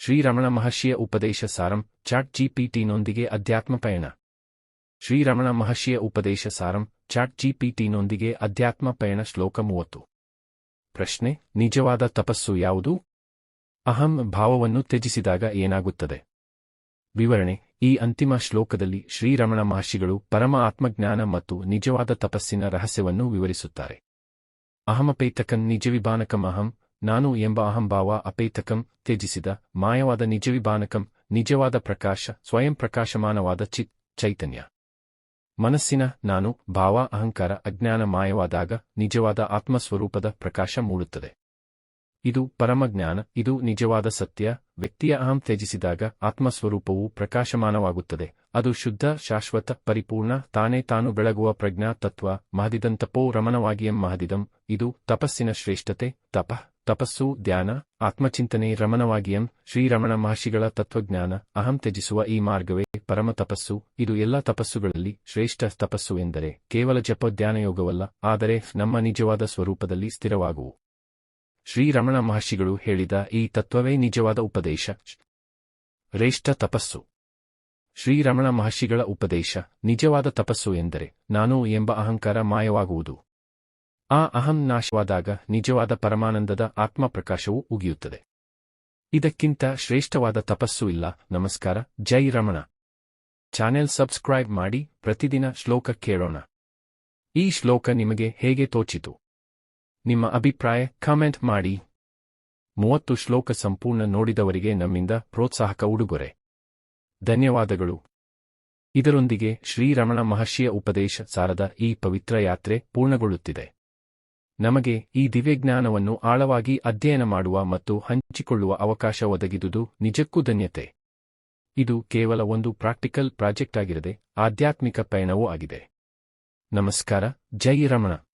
ಶ್ರೀರಮಣ ಮಹರ್ಷಿಯ ಉಪದೇಶ ಸಾರಂ ಚಾಟ್ ಜಿಪಿಟಿನೊಂದಿಗೆ ಅಧ್ಯಾತ್ಮ ಪಯಣ. ಶ್ರೀರಮಣ ಮಹರ್ಷಿಯ ಉಪದೇಶ ಸಾರಂ ಚಾಟ್ ಜಿಪಿಟಿನೊಂದಿಗೆ ಅಧ್ಯಾತ್ಮ ಪಯಣ ಶ್ಲೋಕ ಮೂವತ್ತು. ಪ್ರಶ್ನೆ, ನಿಜವಾದ ತಪಸ್ಸು ಯಾವುದು? ಅಹಂ ಭಾವವನ್ನು ತ್ಯಜಿಸಿದಾಗ ಏನಾಗುತ್ತದೆ? ವಿವರಣೆ, ಈ ಅಂತಿಮ ಶ್ಲೋಕದಲ್ಲಿ ಶ್ರೀರಮಣ ಮಹರ್ಷಿಗಳು ಪರಮ ಆತ್ಮಜ್ಞಾನ ಮತ್ತು ನಿಜವಾದ ತಪಸ್ಸಿನ ರಹಸ್ಯವನ್ನು ವಿವರಿಸುತ್ತಾರೆ. ಅಹಮಪೇತಕಂ ನಿಜವಿಭಾನಕಂ ಅಹಂ ನಾನು ಎಂಬ ಅಹಂಭಾವ, ಅಪೇತಕಂ, ತ್ಯಜಿಸಿದ, ಮಾಯವಾದ ನಿಜವಿಭಾನಕಂ, ನಿಜವಾದ ಪ್ರಕಾಶ, ಸ್ವಯಂ ಪ್ರಕಾಶಮಾನವಾದ ಚಿತ್, ಚೈತನ್ಯ. ಮನಸ್ಸಿನ ನಾನು, ಭಾವ, ಅಹಂಕಾರ, ಅಜ್ಞಾನ ಮಾಯವಾದಾಗ ನಿಜವಾದ ಆತ್ಮಸ್ವರೂಪದ ಪ್ರಕಾಶ ಮೂಡುತ್ತದೆ. ಇದು ಪರಮಜ್ಞಾನ, ಇದು ನಿಜವಾದ ಸತ್ಯ, ವ್ಯಕ್ತಿಯ ಅಹಂ ತ್ಯಜಿಸಿದಾಗ ಆತ್ಮಸ್ವರೂಪವು ಪ್ರಕಾಶಮಾನವಾಗುತ್ತದೆ. ಅದು ಶುದ್ಧ, ಶಾಶ್ವತ, ಪರಿಪೂರ್ಣ, ತಾನೇ ತಾನು ಬೆಳಗುವ ಪ್ರಜ್ಞಾ ತತ್ವ ಮಹದಿದಂತಪೋ ರಮಣವಾಗಿಯಂ ಮಹದಿದಂ, ಇದು ತಪಸ್ಸಿನ ಶ್ರೇಷ್ಠತೆ, ತಪ. ತಪಸ್ಸು, ಧ್ಯಾನ, ಆತ್ಮಚಿಂತನೆ, ರಮಣವಾಗಿಯಂ, ಶ್ರೀರಮಣ ಮಹರ್ಷಿಗಳ ತತ್ವಜ್ಞಾನ, ಅಹಂ ತ್ಯಜಿಸುವ ಈ ಮಾರ್ಗವೇ ಪರಮ ತಪಸ್ಸು. ಇದು ಎಲ್ಲ ತಪಸ್ಸುಗಳಲ್ಲಿ ಶ್ರೇಷ್ಠ ತಪಸ್ಸು ಎಂದರೆ ಕೇವಲ ಜಪ ಧ್ಯಾನಯೋಗವಲ್ಲ, ಆದರೆ ನಮ್ಮ ನಿಜವಾದ ಸ್ವರೂಪದಲ್ಲಿ ಸ್ಥಿರವಾಗುವು. ಶ್ರೀರಮಣ ಮಹರ್ಷಿಗಳು ಹೇಳಿದ ಈ ತತ್ವವೇ ನಿಜವಾದ ಉಪದೇಶ. ಶ್ರೇಷ್ಠ ತಪಸ್ಸು. ಶ್ರೀರಮಣ ಮಹರ್ಷಿಗಳ ಉಪದೇಶ ನಿಜವಾದ ತಪಸ್ಸು ಎಂದರೆ ನಾನು ಎಂಬ ಅಹಂಕಾರ ಮಾಯವಾಗುವುದು. ಆ ಅಹಂ ನಾಶವಾದಾಗ ನಿಜವಾದ ಪರಮಾನಂದದ ಆತ್ಮಪ್ರಕಾಶವು ಉಗಿಯುತ್ತದೆ. ಇದಕ್ಕಿಂತ ಶ್ರೇಷ್ಠವಾದ ತಪಸ್ಸು ಇಲ್ಲ. ನಮಸ್ಕಾರ. ಜೈ ರಮಣ. ಚಾನೆಲ್ ಸಬ್ಸ್ಕ್ರೈಬ್ ಮಾಡಿ. ಪ್ರತಿದಿನ ಶ್ಲೋಕ ಕೇಳೋಣ. ಈ ಶ್ಲೋಕ ನಿಮಗೆ ಹೇಗೆ ತೋಚಿತು? ನಿಮ್ಮ ಅಭಿಪ್ರಾಯ ಕಾಮೆಂಟ್ ಮಾಡಿ. ಮೂವತ್ತು ಶ್ಲೋಕ ಸಂಪೂರ್ಣ ನೋಡಿದವರಿಗೆ ನಮ್ಮಿಂದ ಪ್ರೋತ್ಸಾಹಕ ಉಡುಗೊರೆ. ಧನ್ಯವಾದಗಳು. ಇದರೊಂದಿಗೆ ಶ್ರೀರಮಣ ಮಹರ್ಷಿಯ ಉಪದೇಶ ಸಾರದ ಈ ಪವಿತ್ರ ಯಾತ್ರೆ ಪೂರ್ಣಗೊಳ್ಳುತ್ತಿದೆ. ನಮಗೆ ಈ ದಿವ್ಯಜ್ಞಾನವನ್ನು ಆಳವಾಗಿ ಅಧ್ಯಯನ ಮಾಡುವ ಮತ್ತು ಹಂಚಿಕೊಳ್ಳುವ ಅವಕಾಶ ಒದಗಿದುದು ನಿಜಕ್ಕೂ ಧನ್ಯತೆ. ಇದು ಕೇವಲ ಒಂದು ಪ್ರಾಕ್ಟಿಕಲ್ ಪ್ರಾಜೆಕ್ಟ್ ಆಗಿರದೆ ಆಧ್ಯಾತ್ಮಿಕ ಪಯಣವೂ ಆಗಿದೆ. ನಮಸ್ಕಾರ, ಜೈ ರಮಣ.